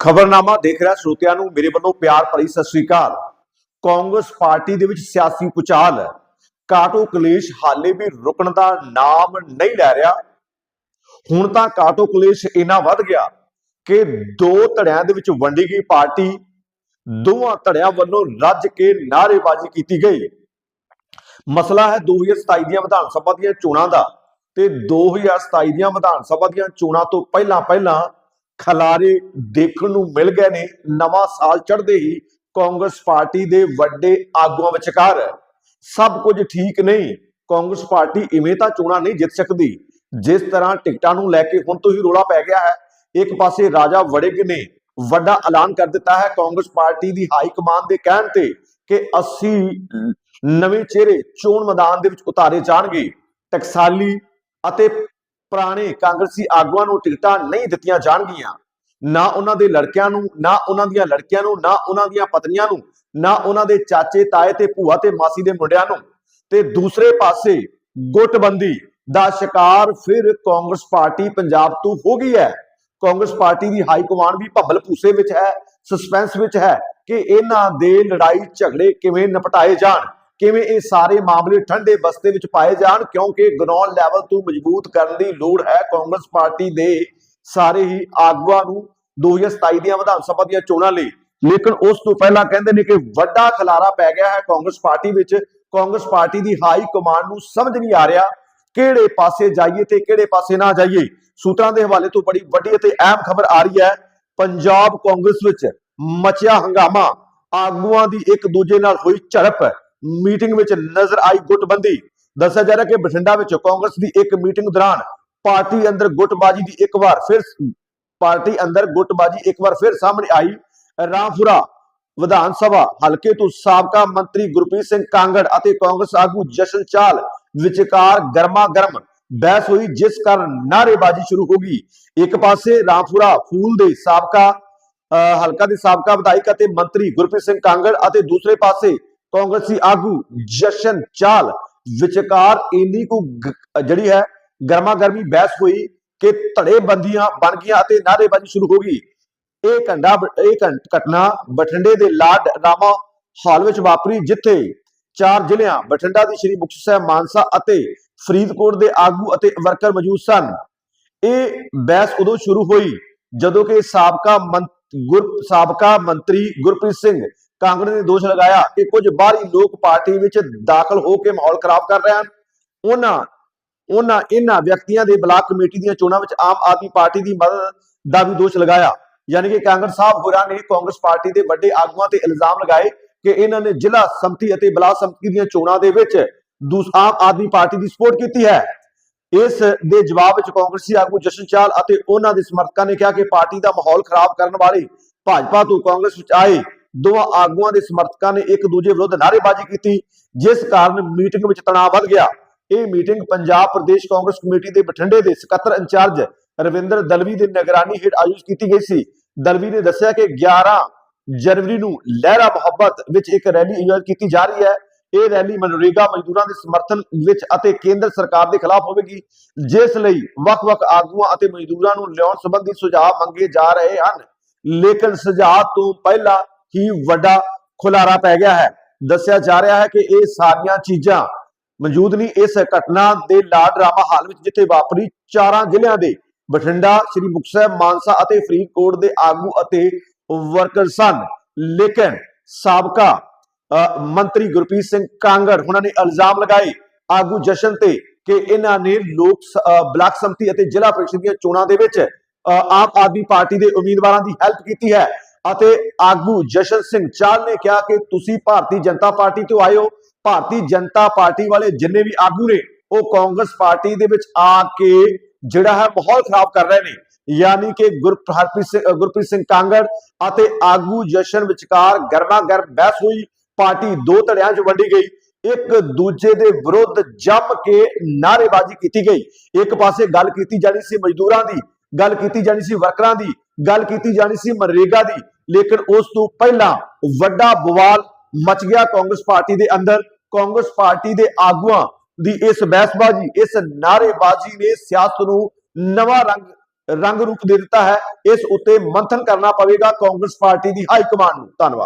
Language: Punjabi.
ਖਬਰਨਾਮਾ ਦੇਖ ਰਿਹਾ ਸਰੋਤਿਆਂ ਨੂੰ, ਮੇਰੇ ਵੱਲੋਂ ਪਿਆਰ ਭਰੀ ਸਤਿ ਸ੍ਰੀ ਅਕਾਲ। ਕਾਂਗਰਸ ਪਾਰਟੀ ਦੇ ਵਿੱਚ ਸਿਆਸੀ ਪੁਚਾਲ। ਕਾਟੋ ਕਲੇਸ਼ ਹਾਲੇ ਵੀ ਰੁਕਣ ਦਾ ਨਾਮ ਨਹੀਂ ਲੈ ਰਿਹਾ। ਹੁਣ ਤਾਂ ਕਾਟੋ ਕਲੇਸ਼ ਇੰਨਾ ਵੱਧ ਗਿਆ ਕਿ ਦੋ ਧੜਿਆਂ ਦੇ ਵਿੱਚ ਵੰਡੀ ਗਈ ਪਾਰਟੀ। ਦੋਵਾਂ ਧੜਿਆਂ ਵੱਲੋਂ ਰੱਜ ਕੇ ਨਾਅਰੇਬਾਜ਼ੀ ਕੀਤੀ ਗਈ। ਮਸਲਾ ਹੈ 2027 ਦੀਆਂ ਵਿਧਾਨ ਸਭਾ ਦੀਆਂ ਚੋਣਾਂ ਦਾ ਤੇ 2027 ਦੀਆਂ ਵਿਧਾਨ ਸਭਾ ਦੀਆਂ ਚੋਣਾਂ ਤੋਂ ਪਹਿਲਾਂ ਪਹਿਲਾਂ ਖਲਾਰੇ ਦੇਖਣ ਨੂੰ ਮਿਲ ਗਏ ਨੇ। ਨਵਾਂ ਸਾਲ ਚੜ੍ਹਦੇ ਹੀ ਕਾਂਗਰਸ ਪਾਰਟੀ ਦੇ ਵੱਡੇ ਆਗੂਆਂ ਵਿਚਕਾਰ ਸਭ ਕੁਝ ਠੀਕ ਨਹੀਂ। ਕਾਂਗਰਸ ਪਾਰਟੀ ਇਵੇਂ ਤਾਂ ਚੋਣਾਂ ਨਹੀਂ ਜਿੱਤ ਸਕਦੀ। ਜਿਸ ਤਰ੍ਹਾਂ ਟਿਕਟਾਂ ਨੂੰ ਲੈ ਕੇ ਹੁਣ ਤੋਂ ਹੀ ਰੋਲਾ ਪੈ ਗਿਆ ਹੈ, ਇੱਕ ਪਾਸੇ ਰਾਜਾ ਵੜਿੰਗ ਨੇ ਵੱਡਾ ਐਲਾਨ ਕਰ ਦਿੱਤਾ ਹੈ ਕਾਂਗਰਸ ਪਾਰਟੀ ਦੀ ਹਾਈ ਕਮਾਂਡ ਦੇ ਕਹਿਣ ਤੇ ਕਿ 80 ਨਵੇਂ ਚਿਹਰੇ ਚੋਣ ਮੈਦਾਨ ਦੇ ਵਿੱਚ ਉਤਾਰੇ ਜਾਣਗੇ। ਟਕਸਾਲੀ ਅਤੇ ਪੁਰਾਣੇ ਕਾਂਗਰਸੀ ਆਗੂਆਂ ਨੂੰ ਟਿਕਟਾਂ ਨਹੀਂ ਦਿੱਤੀਆਂ ਜਾਣਗੀਆਂ। ਨਾ ਉਹਨਾਂ ਦੇ ਲੜਕਿਆਂ ਨੂੰ, ਨਾ ਉਹਨਾਂ ਦੀਆਂ ਲੜਕੀਆਂ ਨੂੰ, ਨਾ ਉਹਨਾਂ ਦੀਆਂ ਪਤਨੀਆਂ ਨੂੰ, ਨਾ ਉਹਨਾਂ ਦੇ ਚਾਚੇ, ਤਾਏ ਤੇ ਭੂਆ ਤੇ ਮਾਸੀ ਦੇ ਮੁੰਡਿਆਂ ਨੂੰ। ਤੇ ਦੂਸਰੇ ਪਾਸੇ ਗੁੱਟਬੰਦੀ ਦਾ ਸ਼ਿਕਾਰ ਫਿਰ ਕਾਂਗਰਸ ਪਾਰਟੀ ਪੰਜਾਬ ਤੋਂ ਹੋ ਗਈ ਹੈ। ਕਾਂਗਰਸ ਪਾਰਟੀ ਦੀ ਹਾਈ ਕਮਾਂਡ ਵੀ ਭੱਬਲ ਭੂਸੇ ਵਿੱਚ ਹੈ, ਸਸਪੈਂਸ ਵਿੱਚ ਹੈ ਕਿ ਇਹਨਾਂ ਦੇ ਲੜਾਈ ਝਗੜੇ ਕਿਵੇਂ ਨਿਪਟਾਏ ਜਾਣ। ਕਿਵੇਂ ਇਹ ਸਾਰੇ ਮਾਮਲੇ ਠੰਡੇ ਬਸਤੇ ਵਿੱਚ ਪਾਏ ਜਾਣ? ਕਿਉਂਕਿ ਗਰਾਊਂਡ ਲੈਵਲ ਤੋਂ ਮਜ਼ਬੂਤ ਕਰਨ ਦੀ ਲੋੜ ਹੈ। ਕਾਂਗਰਸ ਪਾਰਟੀ ਦੇ ਸਾਰੇ ਹੀ ਆਗੂਆਂ ਨੂੰ 2027 ਦੀਆਂ ਵਿਧਾਨ ਸਭਾ ਦੀਆਂ ਚੋਣਾਂ ਲਈ। ਲੇਕਿਨ ਉਸ ਤੋਂ ਪਹਿਲਾਂ ਕਹਿੰਦੇ ਨੇ ਕਿ ਵੱਡਾ ਖਲਾਰਾ ਪੈ ਗਿਆ ਹੈ ਕਾਂਗਰਸ ਪਾਰਟੀ ਵਿੱਚ। ਕਾਂਗਰਸ ਪਾਰਟੀ ਦੀ ਹਾਈ ਕਮਾਂਡ ਨੂੰ ਸਮਝ ਨਹੀਂ ਆ ਰਿਹਾ ਕਿਹੜੇ ਪਾਸੇ ਜਾਈਏ ਤੇ ਕਿਹੜੇ ਪਾਸੇ ਨਾ ਜਾਈਏ। ਸੂਤਰਾਂ ਦੇ ਹਵਾਲੇ ਤੋਂ ਬੜੀ ਵੱਡੀ ਅਤੇ ਅਹਿਮ ਖਬਰ ਆ ਰਹੀ ਹੈ। ਪੰਜਾਬ ਕਾਂਗਰਸ ਵਿੱਚ ਮਚਿਆ ਹੰਗਾਮਾ। ਆਗੂਆਂ ਦੀ ਇੱਕ ਦੂਜੇ ਨਾਲ ਹੋਈ ਝੜਪ। ਮੀਟਿੰਗ ਵਿੱਚ ਨਜ਼ਰ ਆਈ ਗੁੱਟਬੰਦੀ। ਦੱਸਿਆ ਜਾ ਰਿਹਾ ਕਿ ਬਠਿੰਡਾ ਵਿੱਚ ਕਾਂਗਰਸ ਦੀ ਇੱਕ ਮੀਟਿੰਗ ਦੌਰਾਨ ਪਾਰਟੀ ਅੰਦਰ ਗੁੱਟਬਾਜੀ ਦੀ ਇੱਕ ਵਾਰ ਫਿਰ ਪਾਰਟੀ ਅੰਦਰ ਗੁੱਟਬਾਜੀ ਇੱਕ ਵਾਰ ਫਿਰ ਸਾਹਮਣੇ ਆਈ। ਰਾਮਪੁਰਾ ਵਿਧਾਨ ਸਭਾ, ਹਲਕੇ ਤੋਂ ਸਾਬਕਾ ਮੰਤਰੀ ਗੁਰਪ੍ਰੀਤ ਸਿੰਘ ਕਾਂਗੜ ਅਤੇ ਕਾਂਗਰਸ ਆਗੂ ਜਸ਼ਨ ਚਾਲ ਵਿਚਕਾਰ ਗਰਮਾ ਗਰਮ ਬਹਿਸ ਹੋਈ, ਜਿਸ ਕਾਰਨ ਨਾਅਰੇਬਾਜ਼ੀ ਸ਼ੁਰੂ ਹੋ ਗਈ। ਇੱਕ ਪਾਸੇ ਰਾਮਪੁਰਾ ਫੂਲ ਦੇ ਸਾਬਕਾ, ਅਹ ਹਲਕਾ ਦੇ ਸਾਬਕਾ ਵਿਧਾਇਕ ਅਤੇ ਮੰਤਰੀ ਗੁਰਪ੍ਰੀਤ ਸਿੰਘ ਕਾਂਗੜ ਅਤੇ ਦੂਸਰੇ ਪਾਸੇ ਕਾਂਗਰਸੀ ਆਗੂ ਜਸ਼ਨ ਚਾਲ ਵਿਚਕਾਰ ਇੰਨੀ ਕੁ ਜਿਹੜੀ ਹੈ ਗਰਮਾ ਗਰਮੀ ਬਹਿਸ ਹੋਈ ਕਿ ਧੜੇ ਬਣ ਗਈਆਂ ਅਤੇ ਨਾਅਰੇਬਾਜ਼ੀ ਸ਼ੁਰੂ ਹੋ ਗਈ। ਇਹ ਘੰਟਾ ਇਹ ਘਟਨਾ ਬਠਿੰਡੇ ਦੇ ਲਾਰਡ ਰਾਮਾ ਹਾਲ ਵਿੱਚ ਵਾਪਰੀ, ਜਿੱਥੇ ਚਾਰ ਜ਼ਿਲ੍ਹਿਆਂ ਬਠਿੰਡਾ ਦੀ ਸ਼੍ਰੀ ਮੁਕਤਸਰ ਸਾਹਿਬ, ਮਾਨਸਾ ਅਤੇ ਫਰੀਦਕੋਟ ਦੇ ਆਗੂ ਅਤੇ ਵਰਕਰ ਮੌਜੂਦ ਸਨ। ਇਹ ਬਹਿਸ ਉਦੋਂ ਸ਼ੁਰੂ ਹੋਈ ਜਦੋਂ ਕਿ ਸਾਬਕਾ ਮੰਤ- ਗੁਰ, ਸਾਬਕਾ ਮੰਤਰੀ ਗੁਰਪ੍ਰੀਤ ਸਿੰਘ ਕਾਂਗਰਸ ਨੇ ਦੋਸ਼ ਲਗਾਇਆ ਕਿ ਕੁਝ ਬਾਹਰੀ ਲੋਕ ਪਾਰਟੀ ਵਿੱਚ ਦਾਖਲ ਹੋ ਕੇ ਮਾਹੌਲ ਖਰਾਬ ਕਰ ਰਹੇ ਹਨ। ਉਹਨਾਂ ਉਹਨਾਂ ਇਹਨਾਂ ਵਿਅਕਤੀਆਂ ਦੇ ਬਲਾਕ ਕਮੇਟੀ ਦੀਆਂ ਚੋਣਾਂ ਵਿੱਚ ਆਮ ਆਦਮੀ ਪਾਰਟੀ ਦੀ ਮਦਦ ਦਾ ਵੀ ਦੋਸ਼ ਲਗਾਇਆ। ਯਾਨੀ ਕਿ ਕਾਂਗਰਸ ਸਾਹਿਬ ਹੋਰਾਂ ਨੇ ਕਾਂਗਰਸ ਪਾਰਟੀ ਦੇ ਵੱਡੇ ਆਗੂਆਂ ਤੇ ਇਲਜ਼ਾਮ ਲਗਾਏ ਕਿ ਇਹਨਾਂ ਨੇ ਜ਼ਿਲ੍ਹਾ ਸੰਮਤੀ ਅਤੇ ਬਲਾਕ ਸੰਮਤੀ ਦੀਆਂ ਚੋਣਾਂ ਦੇ ਵਿੱਚ ਦੂਸ, ਆਮ ਆਦਮੀ ਪਾਰਟੀ ਦੀ ਸਪੋਰਟ ਕੀਤੀ ਹੈ। ਇਸ ਦੇ ਜਵਾਬ ਵਿੱਚ ਕਾਂਗਰਸੀ ਆਗੂ ਜਸ਼ਨ ਚਾਲ ਅਤੇ ਉਹਨਾਂ ਦੇ ਸਮਰਥਕਾਂ ਨੇ ਕਿਹਾ ਕਿ ਪਾਰਟੀ ਦਾ ਮਾਹੌਲ ਖਰਾਬ ਕਰਨ ਵਾਲੇ ਭਾਜਪਾ ਤੋਂ ਕਾਂਗਰਸ ਵਿੱਚ ਆਏ ਦੋਵਾਂ ਆਗੂਆਂ ਦੇ ਸਮਰਥਕਾਂ ਨੇ ਇੱਕ ਦੂਜੇ ਵਿਰੁੱਧ ਨਾਅਰੇਬਾਜ਼ੀ ਕੀਤੀ, ਜਿਸ ਕਾਰਨ ਮੀਟਿੰਗ ਵਿੱਚ ਤਣਾਅ ਵੱਧ ਗਿਆ। ਇਹ ਮੀਟਿੰਗ ਪੰਜਾਬ ਪ੍ਰਦੇਸ਼ ਕਾਂਗਰਸ ਕਮੇਟੀ ਦੇ ਬਠਿੰਡੇ ਦੇ ਸਕੱਤਰ ਇੰਚਾਰਜ ਰਵਿੰਦਰ ਦਲਵੀ ਦੀ ਨਿਗਰਾਨੀ ਹੇਠ ਆਯੋਜਿਤ ਕੀਤੀ ਗਈ ਸੀ। ਦਲਵੀ ਨੇ ਦੱਸਿਆ ਕਿ 11 ਜਨਵਰੀ ਨੂੰ ਲਹਿਰਾ ਮੁਹੱਬਤ ਵਿੱਚ ਇੱਕ ਰੈਲੀ ਆਯੋਜਿਤ ਕੀਤੀ ਜਾ ਰਹੀ ਹੈ। ਇਹ ਰੈਲੀ ਮਨਰੇਗਾ ਮਜ਼ਦੂਰਾਂ ਦੇ ਸਮਰਥਨ ਵਿੱਚ ਅਤੇ ਕੇਂਦਰ ਸਰਕਾਰ ਦੇ ਖਿਲਾਫ ਹੋਵੇਗੀ, ਜਿਸ ਲਈ ਵੱਖ-ਵੱਖ ਆਗੂਆਂ ਅਤੇ ਮਜ਼ਦੂਰਾਂ ਨੂੰ ਲਿਆਉਣ ਸੰਬੰਧੀ ਸੁਝਾਅ ਮੰਗੇ ਜਾ ਰਹੇ ਹਨ। ਲੇਕਿਨ ਸੁਝਾਅ ਤੋਂ ਪਹਿਲਾਂ ਹੀ ਵੱਡਾ ਖੁਲਾਰਾ ਪੈ ਗਿਆ ਹੈ। ਦੱਸਿਆ ਜਾ ਰਿਹਾ ਹੈ ਕਿ ਇਹ ਸਾਰੀਆਂ ਚੀਜ਼ਾਂ ਮੌਜੂਦ ਨਹੀਂ ਇਸ ਘਟਨਾ ਦੇ ਲਾਡ ਰਾਮਾ ਹਾਲ ਵਿੱਚ ਜਿੱਥੇ ਵਾਪਰੀ ਚਾਰਾਂ ਜ਼ਿਲ੍ਹਿਆਂ ਦੇ ਬਠਿੰਡਾ ਸ੍ਰੀ ਮੁਕਤਸਰ ਮਾਨਸਾ ਅਤੇ ਫਰੀਦਕੋਟ ਦੇ ਆਗੂ ਅਤੇ ਵਰਕਰ ਸਨ। ਲੇਕਿਨ ਸਾਬਕਾ ਮੰਤਰੀ ਗੁਰਪ੍ਰੀਤ ਸਿੰਘ ਕਾਂਗੜ ਉਹਨਾਂ ਨੇ ਇਲਜ਼ਾਮ ਲਗਾਏ ਆਗੂ ਜਸ਼ਨ ਤੇ ਕਿ ਇਹਨਾਂ ਨੇ ਲੋਕ ਬਲਾਕ ਸੰਮਤੀ ਅਤੇ ਜ਼ਿਲ੍ਹਾ ਪ੍ਰੀਸ਼ਦ ਦੀਆਂ ਚੋਣਾਂ ਦੇ ਵਿੱਚ ਅ, ਆਮ ਆਦਮੀ ਪਾਰਟੀ ਦੇ ਉਮੀਦਵਾਰਾਂ ਦੀ ਹੈਲਪ ਕੀਤੀ ਹੈ। ਅਤੇ ਆਗੂ ਜਸ਼ਨ ਸਿੰਘ ਚਾਲ ਨੇ ਕਿਹਾ ਕਿ ਤੁਸੀਂ ਭਾਰਤੀ ਜਨਤਾ ਪਾਰਟੀ ਤੋਂ ਆਏ ਹੋ। ਭਾਰਤੀ ਜਨਤਾ ਪਾਰਟੀ ਵਾਲੇ ਜਿੰਨੇ ਵੀ ਆਗੂ ਨੇ, ਉਹ ਕਾਂਗਰਸ ਪਾਰਟੀ ਦੇ ਵਿੱਚ ਆ ਕੇ ਜਿਹੜਾ ਹੈ ਮਾਹੌਲ ਖਰਾਬ ਕਰ ਰਹੇ ਨੇ। ਯਾਨੀ ਕਿ ਗੁਰ ਹਰਪ੍ਰੀਤ ਸਿੰਘ ਗੁਰਪ੍ਰੀਤ ਸਿੰਘ ਕਾਂਗੜ ਅਤੇ ਆਗੂ ਜਸ਼ਨ ਵਿਚਕਾਰ ਗਰਮਾ ਗਰਮ ਬਹਿਸ ਹੋਈ। ਪਾਰਟੀ ਦੋ ਧੜਿਆਂ 'ਚ ਵੰਡੀ ਗਈ। ਇੱਕ ਦੂਜੇ ਦੇ ਵਿਰੁੱਧ ਜੰਮ ਕੇ ਨਾਅਰੇਬਾਜ਼ੀ ਕੀਤੀ ਗਈ। ਇੱਕ ਪਾਸੇ ਗੱਲ ਕੀਤੀ ਜਾਣੀ ਸੀ ਮਜ਼ਦੂਰਾਂ ਦੀ ਗੱਲ ਕੀਤੀ ਜਾਣੀ ਸੀ ਵਰਕਰਾਂ ਦੀ, ਗੱਲ ਕੀਤੀ ਜਾਣੀ ਸੀ ਮਨਰੇਗਾ ਦੀ, ਲੇਕਿਨ ਉਸ ਤੋਂ ਪਹਿਲਾਂ ਵੱਡਾ ਬਵਾਲ ਮਚ ਗਿਆ ਕਾਂਗਰਸ ਪਾਰਟੀ ਦੇ ਅੰਦਰ। ਕਾਂਗਰਸ ਪਾਰਟੀ ਦੇ ਆਗੂਆਂ ਦੀ ਇਸ ਬਹਿਸਬਾਜ਼ੀ ਇਸ ਨਾਅਰੇਬਾਜ਼ੀ ਨੇ ਸਿਆਸਤ ਨੂੰ ਨਵਾਂ ਰੰਗ ਰੰਗ ਰੂਪ ਦੇ ਦਿੱਤਾ ਹੈ। ਇਸ ਉੱਤੇ ਮੰਥਨ ਕਰਨਾ ਪਵੇਗਾ ਕਾਂਗਰਸ ਪਾਰਟੀ ਦੀ ਹਾਈ ਕਮਾਂਡ ਨੂੰ। ਧੰਨਵਾਦ।